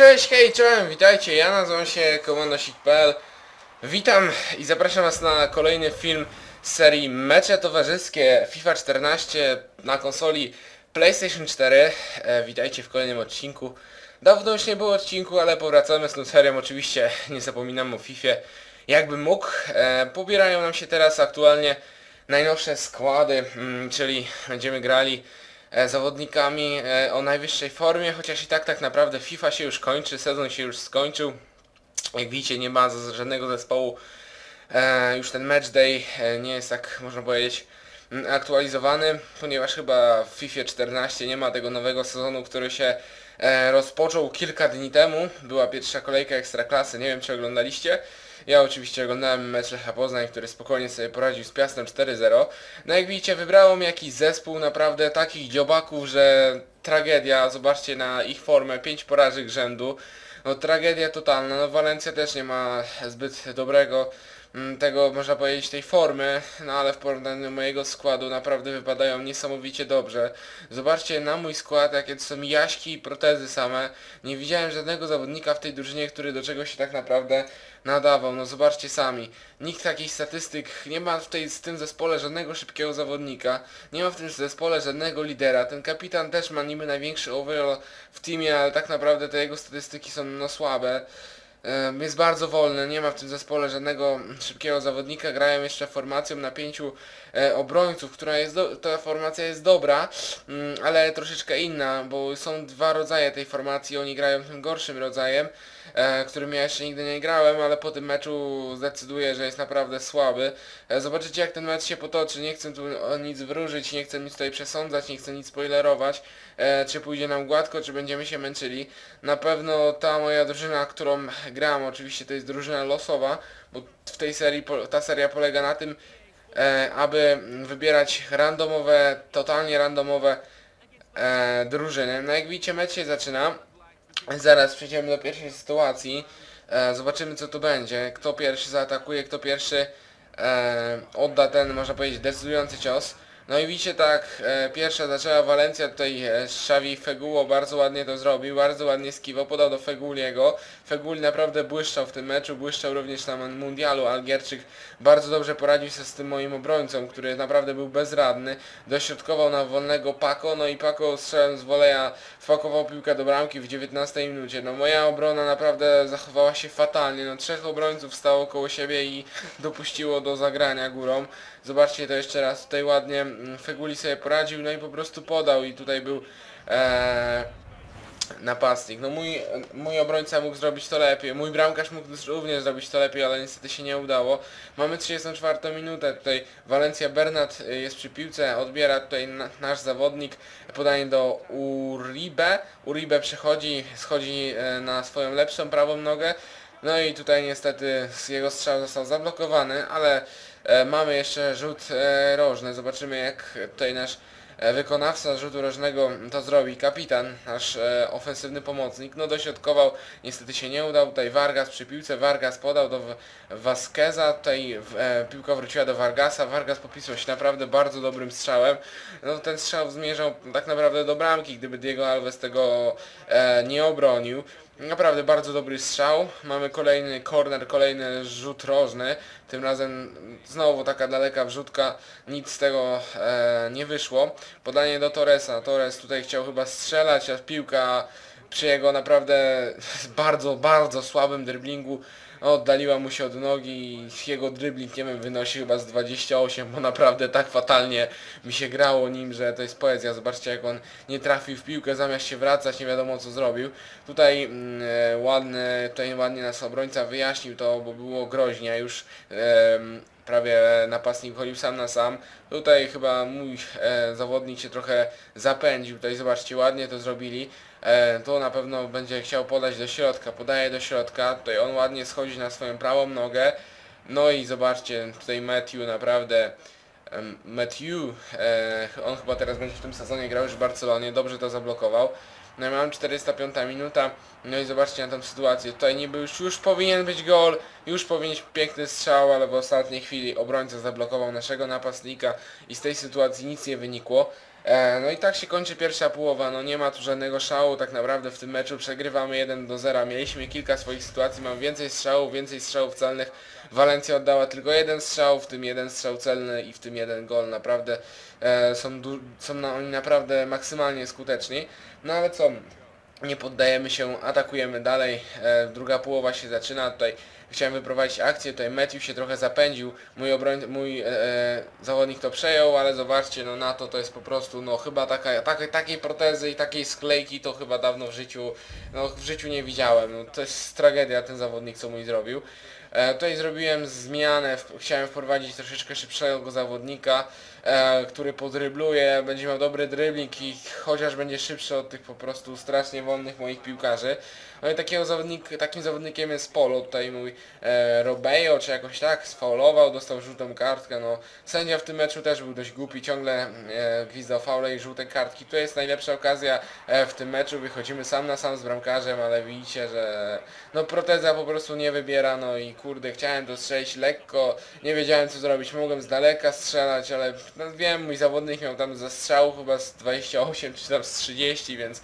Cześć, hej, czołem, witajcie, ja nazywam się komandosik.pl Witam i zapraszam was na kolejny film z serii Mecze Towarzyskie FIFA 14 na konsoli PlayStation 4 e, Witajcie w kolejnym odcinku. Dawno już nie było odcinku, ale powracamy z tą serią, oczywiście nie zapominam o FIFA. Jakbym mógł, e, pobierają nam się teraz aktualnie najnowsze składy, mm, czyli będziemy grali zawodnikami e, o najwyższej formie, chociaż i tak tak naprawdę FIFA się już kończy, sezon się już skończył. Jak widzicie nie ma żadnego zespołu, e, już ten match day e, nie jest tak można powiedzieć aktualizowany, ponieważ chyba w FIFA 14 nie ma tego nowego sezonu, który się e, rozpoczął kilka dni temu. Była pierwsza kolejka Ekstraklasy, nie wiem czy oglądaliście. Ja oczywiście oglądałem mecz Lecha Poznań, który spokojnie sobie poradził z Piastem 4-0. No jak widzicie wybrałem jakiś zespół naprawdę takich dziobaków, że tragedia. Zobaczcie na ich formę, 5 porażek rzędu. No tragedia totalna, no Walencja też nie ma zbyt dobrego tego można powiedzieć tej formy, no ale w porównaniu do mojego składu naprawdę wypadają niesamowicie dobrze. Zobaczcie na mój skład, jakie to są jaśki i protezy same. Nie widziałem żadnego zawodnika w tej drużynie, który do czegoś się tak naprawdę nadawał. No zobaczcie sami. Nikt takich statystyk, nie ma w, tej, w tym zespole żadnego szybkiego zawodnika, nie ma w tym zespole żadnego lidera. Ten kapitan też ma niby największy overall w teamie, ale tak naprawdę te jego statystyki są no słabe. Jest bardzo wolny, nie ma w tym zespole żadnego szybkiego zawodnika, grają jeszcze formacją na pięciu e, obrońców, która jest do, ta formacja jest dobra, mm, ale troszeczkę inna, bo są dwa rodzaje tej formacji, oni grają tym gorszym rodzajem, e, którym ja jeszcze nigdy nie grałem, ale po tym meczu zdecyduję, że jest naprawdę słaby. E, zobaczycie jak ten mecz się potoczy, nie chcę tu nic wróżyć, nie chcę nic tutaj przesądzać, nie chcę nic spoilerować, czy pójdzie nam gładko, czy będziemy się męczyli. Na pewno ta moja drużyna, którą gram, oczywiście to jest drużyna losowa, bo w tej serii, ta seria polega na tym, e, aby wybierać randomowe, totalnie randomowe e, drużyny. No jak widzicie mecz się zaczyna. Zaraz przejdziemy do pierwszej sytuacji. E, zobaczymy co tu będzie. Kto pierwszy zaatakuje, kto pierwszy e, odda ten, można powiedzieć, decydujący cios. No i widzicie tak, e, pierwsza zaczęła Walencja, tutaj e, Xavi Fegulo bardzo ładnie to zrobił, bardzo ładnie skiwał, podał do Feguliego. Feguli naprawdę błyszczał w tym meczu, błyszczał również na mundialu, Algierczyk bardzo dobrze poradził sobie z tym moim obrońcą, który naprawdę był bezradny. Dośrodkował na wolnego Paco, no i Paco strzałem z woleja wpakował piłkę do bramki w 19 minucie. No moja obrona naprawdę zachowała się fatalnie, no trzech obrońców stało koło siebie i dopuściło do zagrania górą. Zobaczcie to jeszcze raz, tutaj ładnie Feguli sobie poradził, no i po prostu podał i tutaj był e, napastnik. No mój, mój obrońca mógł zrobić to lepiej, mój bramkarz mógł również zrobić to lepiej, ale niestety się nie udało. Mamy 34 minutę, tutaj Walencja Bernat y, jest przy piłce, odbiera tutaj na, nasz zawodnik, podanie do Uribe, Uribe przechodzi, schodzi e, na swoją lepszą prawą nogę, no i tutaj niestety jego strzał został zablokowany, ale mamy jeszcze rzut e, rożny, zobaczymy jak tutaj nasz e, wykonawca rzutu rożnego to zrobi. Kapitan, nasz e, ofensywny pomocnik, no dośrodkował, niestety się nie udał. Tutaj Vargas przy piłce, Vargas podał do Vasqueza, tutaj e, piłka wróciła do Vargasa. Vargas popisał się naprawdę bardzo dobrym strzałem. No ten strzał zmierzał tak naprawdę do bramki, gdyby Diego Alves tego e, nie obronił. Naprawdę bardzo dobry strzał. Mamy kolejny corner, kolejny rzut rożny. Tym razem znowu taka daleka wrzutka, nic z tego e, nie wyszło. Podanie do Torresa. Torres tutaj chciał chyba strzelać, a piłka przy jego naprawdę bardzo, bardzo słabym dryblingu oddaliła mu się od nogi i jego dribbling, nie wiem, wynosi chyba z 28, bo naprawdę tak fatalnie mi się grało nim, że to jest poezja. Zobaczcie jak on nie trafił w piłkę, zamiast się wracać, nie wiadomo co zrobił. Tutaj mm, e, ładny, tutaj ładnie nas obrońca wyjaśnił to, bo było groźnie, już prawie napastnik chodził sam na sam. Tutaj chyba mój e, zawodnik się trochę zapędził, tutaj zobaczcie, ładnie to zrobili. E, to na pewno będzie chciał podać do środka, podaje do środka, tutaj on ładnie schodzi na swoją prawą nogę. No i zobaczcie, tutaj Matthew naprawdę Matthew, e, on chyba teraz będzie w tym sezonie grał już w Barcelonie, dobrze to zablokował. No i mam 405 minuta, no i zobaczcie na tą sytuację, tutaj niby już, już powinien być gol, już powinien być piękny strzał, ale w ostatniej chwili obrońca zablokował naszego napastnika i z tej sytuacji nic nie wynikło. E, no i tak się kończy pierwsza połowa, no nie ma tu żadnego szału, tak naprawdę w tym meczu przegrywamy 1 do 0. Mieliśmy kilka swoich sytuacji, mam więcej strzałów, więcej strzałów celnych. Walencja oddała tylko jeden strzał, w tym jeden strzał celny i w tym jeden gol. Naprawdę e, są, są na, oni naprawdę maksymalnie skuteczni. No ale co, nie poddajemy się, atakujemy dalej. E, druga połowa się zaczyna. Tutaj chciałem wyprowadzić akcję, tutaj Matthew się trochę zapędził. Mój obroń, mój e, e, zawodnik to przejął, ale zobaczcie, no na to to jest po prostu, no chyba taka, taka, takiej protezy i takiej sklejki to chyba dawno w życiu, no w życiu nie widziałem. No, to jest tragedia ten zawodnik, co mój zrobił. E, tutaj zrobiłem zmianę, w, chciałem wprowadzić troszeczkę szybszego zawodnika, e, który podrybluje, będzie miał dobry dribbling i chociaż będzie szybszy od tych po prostu strasznie wolnych moich piłkarzy. I takiego zawodnik, takim zawodnikiem jest Polo, tutaj mój e, Robejo, czy jakoś tak, sfaulował, dostał żółtą kartkę, no sędzia w tym meczu też był dość głupi, ciągle e, gwizdał faule i żółte kartki. To jest najlepsza okazja e, w tym meczu, wychodzimy sam na sam z bramkarzem, ale widzicie, że no proteza po prostu nie wybiera, no i kurde, chciałem to strzelić lekko, nie wiedziałem co zrobić, mogłem z daleka strzelać, ale no wiem, mój zawodnik miał tam ze strzału chyba z 28 czy tam z 30, więc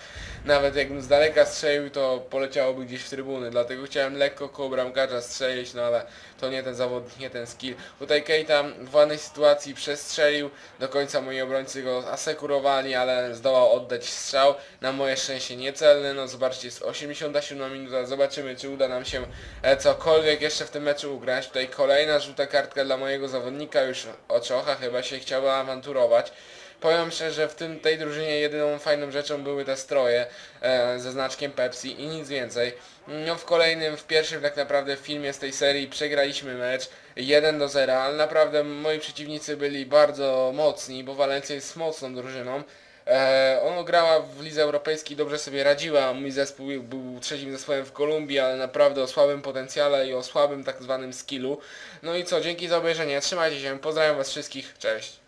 nawet jakbym z daleka strzelił, to poleciałoby gdzieś w trybuny, dlatego chciałem lekko koło bramkarza strzelić, no ale to nie ten zawodnik, nie ten skill. Tutaj Keita w ładnej sytuacji przestrzelił, do końca moi obrońcy go asekurowali, ale zdołał oddać strzał, na moje szczęście niecelny, no zobaczcie, jest 87 minuta, zobaczymy czy uda nam się e, cokolwiek jeszcze w tym meczu ugrać. Tutaj kolejna żółta kartka dla mojego zawodnika, już Oczocha chyba się chciała awanturować. Powiem szczerze, że w tym, tej drużynie jedyną fajną rzeczą były te stroje e, ze znaczkiem Pepsi i nic więcej. No w kolejnym, w pierwszym tak naprawdę filmie z tej serii przegraliśmy mecz 1 do 0, ale naprawdę moi przeciwnicy byli bardzo mocni, bo Walencja jest mocną drużyną. E, ono grała w Lidze Europejskiej, dobrze sobie radziła. Mój zespół był trzecim zespołem w Kolumbii, ale naprawdę o słabym potencjale i o słabym tak zwanym skillu. No i co, dzięki za obejrzenie, trzymajcie się, pozdrawiam was wszystkich, cześć.